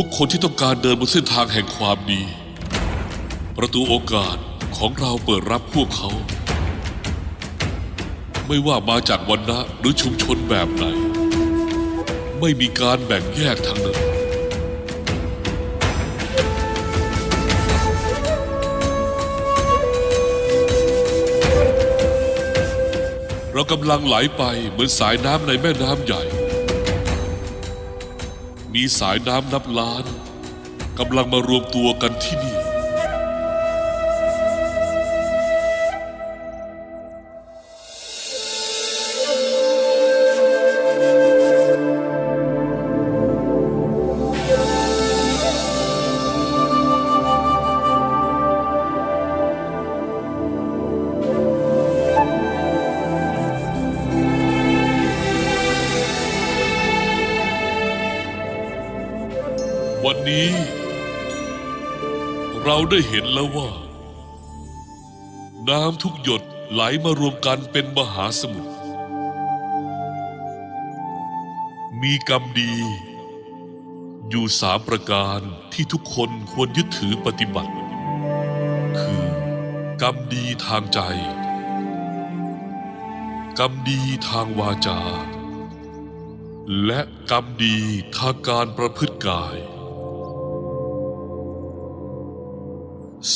ทุกคนที่ต้องการเดินบนเส้นทางแห่งความดี ประตูโอกาสของเราเปิดรับพวกเขา ไม่ว่ามาจากวันนะหรือชุมชนแบบไหน ไม่มีการแบ่งแยกทางนั้นเรากำลังไหลไปเหมือนสายน้ำในแม่น้ำใหญ่ มีสายน้ำนับล้านกำลังมารวมตัวกันที่นี่ เราได้เห็นแล้วว่า น้ำทุกหยดไหลมารวมกันเป็นมหาสมุทร มีกรรมดี อยู่สามประการที่ทุกคนควรยึดถือปฏิบัติ คือกรรมดีทางใจ กรรมดีทางวาจา และกรรมดีทางการประพฤติกาย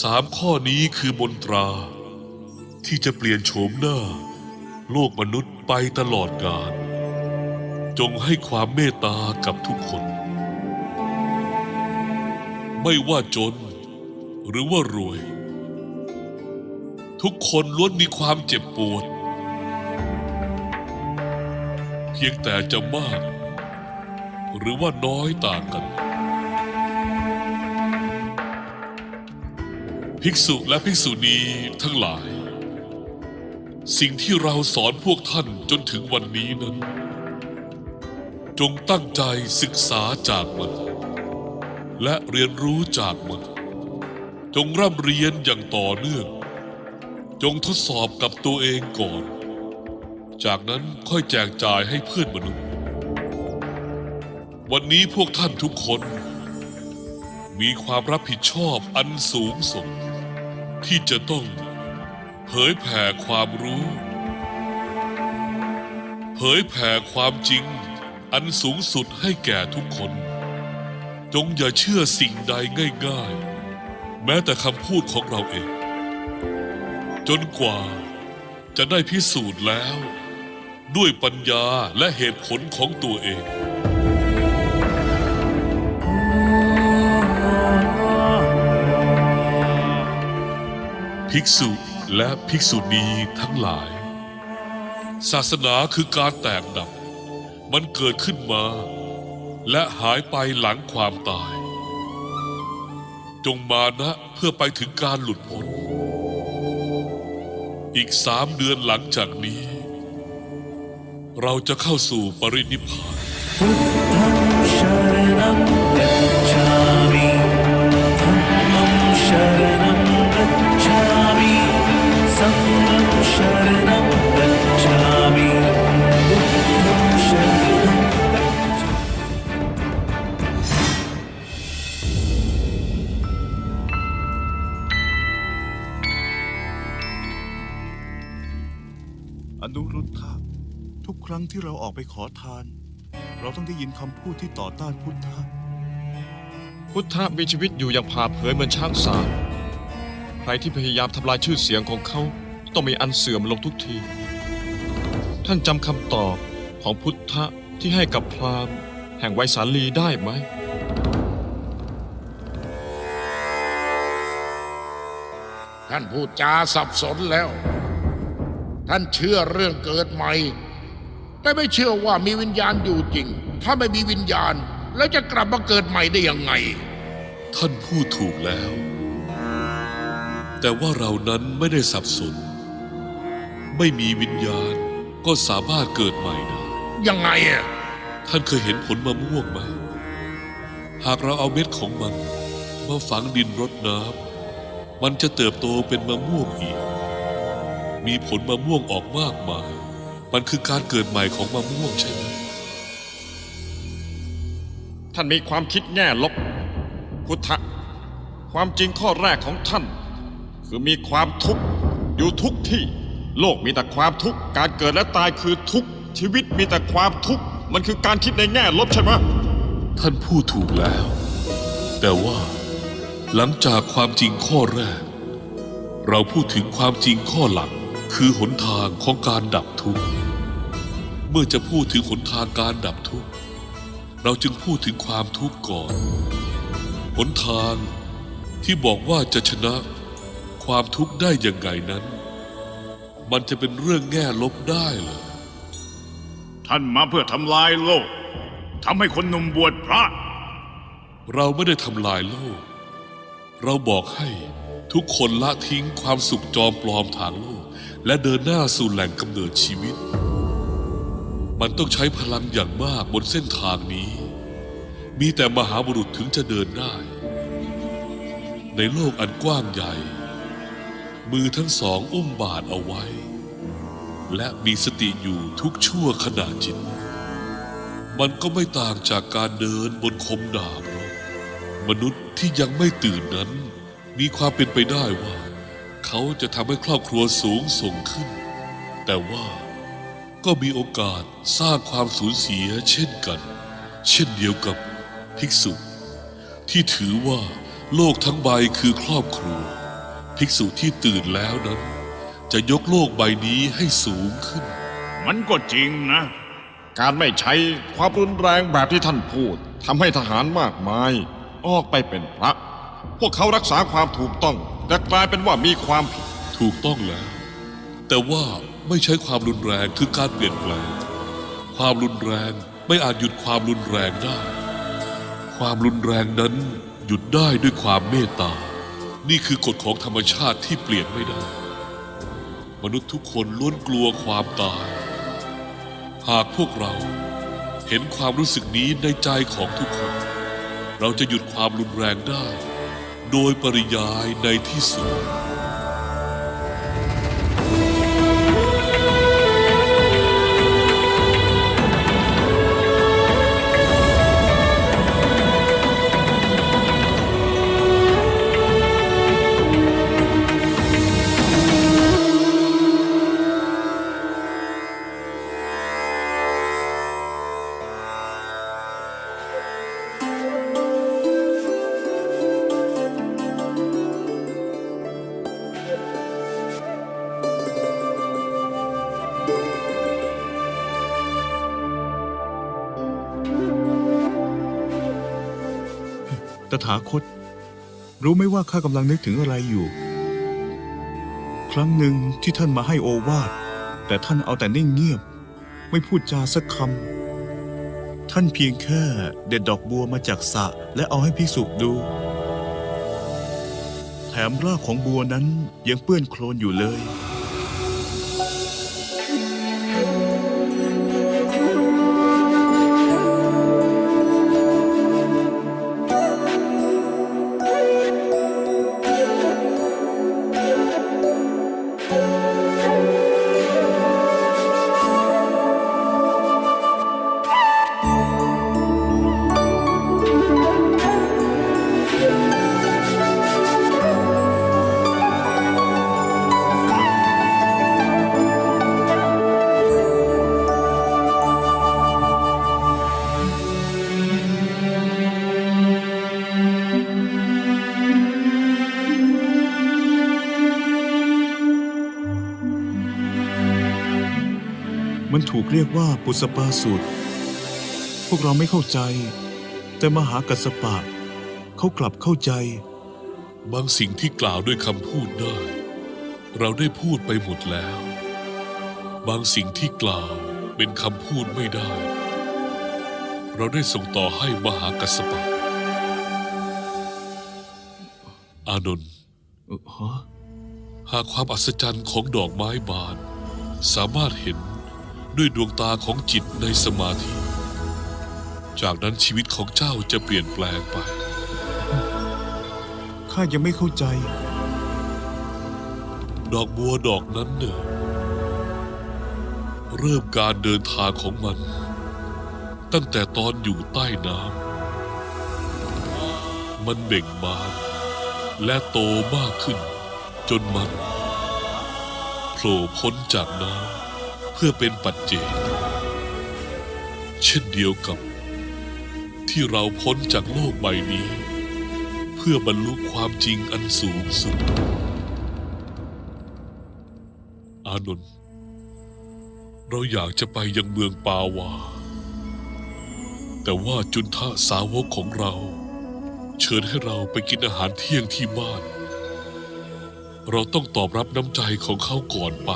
สามข้อนี้คือบนตรา ที่จะเปลี่ยนโฉมหน้า โลกมนุษย์ไปตลอดกาลจงให้ความเมตตากับทุกคน ไม่ว่าจน หรือว่ารวย ทุกคนล้วนมีความเจ็บปวด เพียงแต่จะมาก หรือว่าน้อยต่างกัน ภิกษุและภิกษุณีทั้งหลาย สิ่งที่เราสอนพวกท่านจนถึงวันนี้นั้น จงตั้งใจศึกษาจากมัน และเรียนรู้จากมัน จงร่ำเรียนอย่างต่อเนื่อง จงทดสอบกับตัวเองก่อน จากนั้นค่อยแจกจ่ายให้เพื่อนมนุษย์ วันนี้พวกท่านทุกคนมีความรับผิดชอบอันสูงส่ง ที่จะต้องเผยแผ่ความรู้ เผยแผ่ความจริงอันสูงสุดให้แก่ทุกคน จงอย่าเชื่อสิ่งใดง่ายๆ แม้แต่คำพูดของเราเอง จนกว่าจะได้พิสูจน์แล้ว ด้วยปัญญาและเหตุผลของตัวเอง ภิกษุและภิกษุณีทั้งหลาย ศาสนาคือการแตกดับ มันเกิดขึ้นมา และหายไปหลังความตาย จงมานะเพื่อไปถึงการหลุดพ้น อีกสามเดือนหลังจากนี้ เราจะเข้าสู่ปรินิพพาน งที่เราออกไปขอทาน เราต้องได้ยินคำพูดที่ต่อต้านพุทธะ พุทธะมีชีวิตอยู่อย่างผ่าเผยเหมือนช้างสารใครที่พยายามทำลายชื่อเสียงของเขา ต้องมีอันเสื่อมลงทุกที ท่านจำคำตอบของพุทธะที่ให้กับพราหมณ์แห่งไวสาลีได้ไหม ท่านพูดจาสับสนแล้ว ท่านเชื่อเรื่องเกิดใหม่ แต่ไม่เชื่อว่ามีวิญญาณอยู่จริง ถ้าไม่มีวิญญาณ แล้วจะกลับมาเกิดใหม่ได้ยังไง ท่านพูดถูกแล้ว แต่ว่าเรานั้นไม่ได้สับสน ไม่มีวิญญาณก็สามารถเกิดใหม่ได้ยังไงอะท่านเคยเห็นผลมะม่วงไหมหากเราเอาเม็ดของมันมาฝังดินรดน้ำมันจะเติบโตเป็นมะม่วงอีก มีผลมะม่วงออกมากมาย มันคือการเกิดใหม่ของมะม่วงใช่ไหม ท่านมีความคิดแง่ลบ พุทธะ ความจริงข้อแรกของท่าน คือมีความทุกข์อยู่ทุกที่ โลกมีแต่ความทุกข์ การเกิดและตายคือทุกข์ ชีวิตมีแต่ความทุกข์ มันคือการคิดในแง่ลบใช่ไหม ท่านพูดถูกแล้ว แต่ว่า หลังจากความจริงข้อแรก เราพูดถึงความจริงข้อหลังคือหนทางของการดับทุกข์ เมื่อจะพูดถึงหนทางการดับทุกข์ เราจึงพูดถึงความทุกข์ก่อน หนทางที่บอกว่าจะชนะความทุกข์ได้อย่างไงนั้น มันจะเป็นเรื่องแง่ลบได้เหรอท่านมาเพื่อทำลายโลกทำให้คนหนุ่มบวชพระ เราไม่ได้ทำลายโลก เราบอกให้ทุกคนละทิ้งความสุขจอมปลอมทางโลก และเดินหน้าสู่แหล่งกำเนิดชีวิต มันต้องใช้พลังอย่างมากบนเส้นทางนี้ มีแต่มหาบุรุษถึงจะเดินได้ ในโลกอันกว้างใหญ่ มือทั้งสองอุ้มบาทเอาไว้ และมีสติอยู่ทุกชั่วขณะจิต มันก็ไม่ต่างจากการเดินบนคมดาบหรอกมนุษย์ที่ยังไม่ตื่นนั้น มีความเป็นไปได้ว่า เขาจะทำให้ครอบครัวสูงส่งขึ้น แต่ว่า ก็มีโอกาสสร้างความสูญเสียเช่นกัน เช่นเดียวกับภิกษุ ที่ถือว่าโลกทั้งใบคือครอบครัว ภิกษุที่ตื่นแล้วนั้น จะยกโลกใบนี้ให้สูงขึ้น มันก็จริงนะ การไม่ใช้ความรุนแรงแบบที่ท่านพูดทำให้ทหารมากมาย ออกไปเป็นพระ พวกเขารักษาความถูกต้องแต่กลายเป็นว่ามีความผิดถูกต้องแล้ว แต่ว่า ไม่ใช้ความรุนแรงคือการเปลี่ยนแปลง ความรุนแรงไม่อาจหยุดความรุนแรงได้ ความรุนแรงนั้นหยุดได้ด้วยความเมตตา นี่คือกฎของธรรมชาติที่เปลี่ยนไม่ได้ มนุษย์ทุกคนล้วนกลัวความตาย หากพวกเราเห็นความรู้สึกนี้ในใจของทุกคน เราจะหยุดความรุนแรงได้ โดยปริยายในที่สุด ตถาคต รู้ไหมว่าข้ากำลังนึกถึงอะไรอยู่ ครั้งหนึ่งที่ท่านมาให้โอวาทแต่ท่านเอาแต่นิ่งเงียบ ไม่พูดจาสักคำท่านเพียงแค่เด็ดดอกบัวมาจากสระและเอาให้พิสุดู แถมรากของบัวนั้นยังเปื้อนโคลนอยู่เลย ถูกเรียกว่าปุสปาสูตร พวกเราไม่เข้าใจ แต่มหากัสสปะ เขากลับเข้าใจ บางสิ่งที่กล่าวด้วยคำพูดได้ เราได้พูดไปหมดแล้ว บางสิ่งที่กล่าวเป็นคำพูดไม่ได้ เราได้ส่งต่อให้มหากัสสปะ อานนท์เอ่อฮะหากความอัศจรรย์ของดอกไม้บาน สามารถเห็น ด้วยดวงตาของจิตในสมาธิ จากนั้นชีวิตของเจ้าจะเปลี่ยนแปลงไป ข้ายังไม่เข้าใจ ดอกบัวดอกนั้นเนี่ยเริ่มการเดินทางของมัน ตั้งแต่ตอนอยู่ใต้น้ำมันเบ่งบานและโตมากขึ้น จนมันโผล่พ้นจากน้ำเพื่อเป็นปัจเจกเช่นเดียวกับ ที่เราพ้นจากโลกใบนี้ เพื่อบรรลุความจริงอันสูงสุด อานนท์เราอยากจะไปยังเมืองปาวา แต่ว่าจุนทะสาวกของเรา เชิญให้เราไปกินอาหารเที่ยงที่บ้าน เราต้องตอบรับน้ำใจของเขาก่อนไป